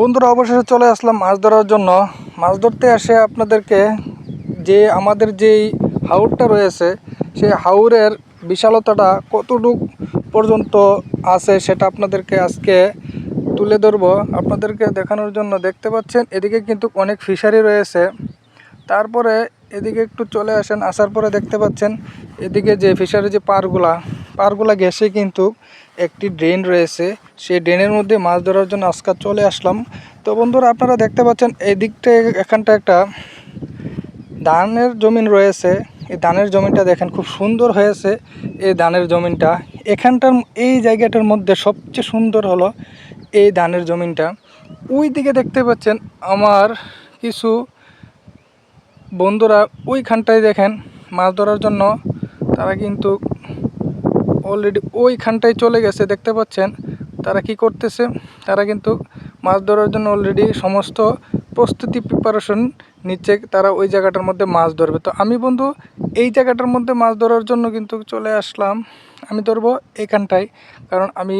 বন্ধুরা, অবশেষে চলে আসলাম মাছ ধরার জন্য। মাছ ধরতে এসে আপনাদেরকে যে আমাদের যেই হাউরটা রয়েছে, সেই হাউরের বিশালতাটা কতটুক পর্যন্ত আছে সেটা আপনাদেরকে আজকে তুলে ধরবো। আপনাদেরকে দেখানোর জন্য দেখতে পাচ্ছেন, এদিকে কিন্তু অনেক ফিশারি রয়েছে। তারপরে এদিকে একটু চলে আসেন, আসার পরে দেখতে পাচ্ছেন, এদিকে যে ফিশারি যে পারগুলা পারগুলা ঘেসে কিন্তু একটি ড্রেন রয়েছে। সেই ড্রেনের মধ্যে মাছ ধরার জন্য আজকে চলে আসলাম। তো বন্ধুরা, আপনারা দেখতে পাচ্ছেন এই দিকটা এখানটা একটা ধানের জমিন রয়েছে। এই ধানের জমিনটা দেখেন খুব সুন্দর হয়েছে, এই ধানের জমিনটা। এখানটার এই জায়গাটার মধ্যে সবচেয়ে সুন্দর হলো এই ধানের জমিনটা। ওই দিকে দেখতে পাচ্ছেন, আমার কিছু বন্ধুরা, ওইখানটায় দেখেন মাছ ধরার জন্য তারা কিন্তু অলরেডি ওইখানটায় চলে গেছে, দেখতে পাচ্ছেন? তারা কি করতেছে? তারা কিন্তু মাছ ধরার জন্য অলরেডি সমস্ত প্রস্তুতি প্রিপারেশন নিচ্ছে, তারা ওই জায়গাটার মধ্যে মাছ ধরবে। তো আমি বন্ধু, এই জায়গাটার মধ্যে মাছ ধরার জন্য কিন্তু চলে আসলাম। আমি ধরবো এইখানটায় কারণ আমি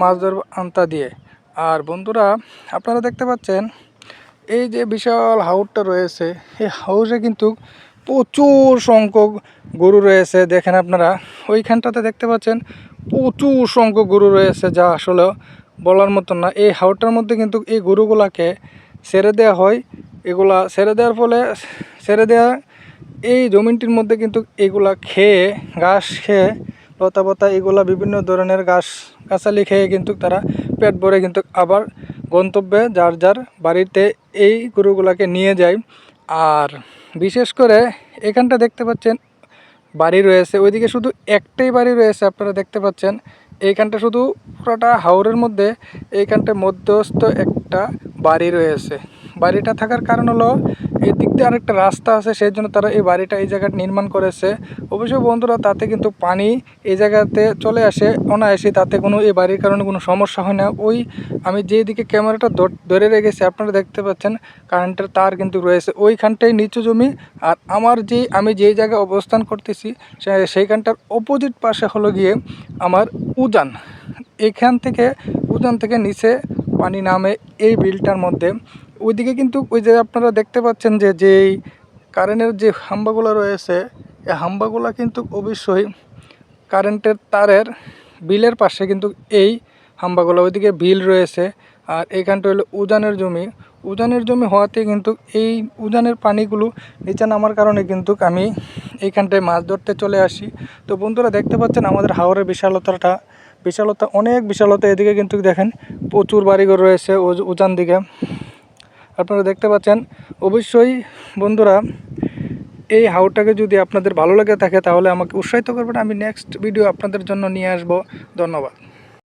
মাছ ধরবো আন্তা দিয়ে। আর বন্ধুরা, আপনারা দেখতে পাচ্ছেন, এই যে বিশাল হাউসটা রয়েছে, এই হাউসে কিন্তু প্রচুর সংখ্যক গরু রয়েছে। দেখেন আপনারা, ওইখানটাতে দেখতে পাচ্ছেন, প্রচুর সংখ্যক গরু রয়েছে যা আসলে বলার মতন না। এই হাউটার মধ্যে কিন্তু এই গরুগুলাকে ছেড়ে দেওয়া হয়। এগুলা ছেড়ে দেওয়ার ফলে, ছেড়ে দেওয়া এই জমিনটির মধ্যে কিন্তু এগুলা খেয়ে, ঘাস খেয়ে, লতা পাতা, এগুলা বিভিন্ন ধরনের ঘাস গাছালি খেয়ে কিন্তু তারা পেট ভরে কিন্তু আবার গন্তব্যে যার যার বাড়িতে এই গরুগুলাকে নিয়ে যায়। আর বিশেষ করে এখানটা দেখতে পাচ্ছেন, বাড়ি রয়েছে। ওইদিকে শুধু একটাই বাড়ি রয়েছে আপনারা দেখতে পাচ্ছেন। এইখানটা শুধু পুরোটা হাওরের মধ্যে, এইখানটা মধ্যস্থ একটা বাড়ি রয়েছে। বাড়িটা থাকার কারণ হলো, এই দিক দিয়ে আরেকটা রাস্তা আছে, সেই জন্য তারা এই বাড়িটা, এই জায়গাটা নির্মাণ করেছে। অবশ্যই বন্ধুরা, তাতে কিন্তু পানি এই জায়গাতে চলে আসে। অনায়াসে তাতে কোনো এই বাড়ির কারণে কোনো সমস্যা হয় না। ওই আমি যেদিকে ক্যামেরাটা ধর- রেখেছি, আপনারা দেখতে পাচ্ছেন, কারেন্টের তার কিন্তু রয়েছে। ওইখানটাই নিচু জমি। আর আমার যে, আমি যেই জায়গায় অবস্থান করতেছি সেইখানটার অপোজিট পাশে হলো গিয়ে আমার উজান। এখান থেকে, উজান থেকে নিচে পানি নামে এই বিলটার মধ্যে। ওইদিকে কিন্তু ওই যে আপনারা দেখতে পাচ্ছেন যে যেই কারেন্টের যে হাম্বাগুলো রয়েছে, এই হাম্বাগুলো কিন্তু অবশ্যই কারেন্টের তারের বিলের পাশে কিন্তু এই হাম্বাগুলো, ওইদিকে বিল রয়েছে। আর এইখানটা হলো উজানের জমি। উজানের জমি হওয়াতে কিন্তু এই উজানের পানিগুলো নিচে নামার কারণে কিন্তু আমি এইখানটায় মাছ ধরতে চলে আসি। তো বন্ধুরা, দেখতে পাচ্ছেন আমাদের হাওরের বিশালতাটা। বিশালতা অনেক বিশালতা, এদিকে কিন্তু দেখেন প্রচুর বাড়িঘর রয়েছে উজান দিকে। আপনারা দেখতে পাচ্ছেন। অবশ্যই বন্ধুরা, এই হাউটাকে যদি আপনাদের ভালো লেগে থাকে, তাহলে আমাকে উৎসাহিত করবেন। আমি নেক্সট ভিডিও আপনাদের জন্য নিয়ে আসব। ধন্যবাদ।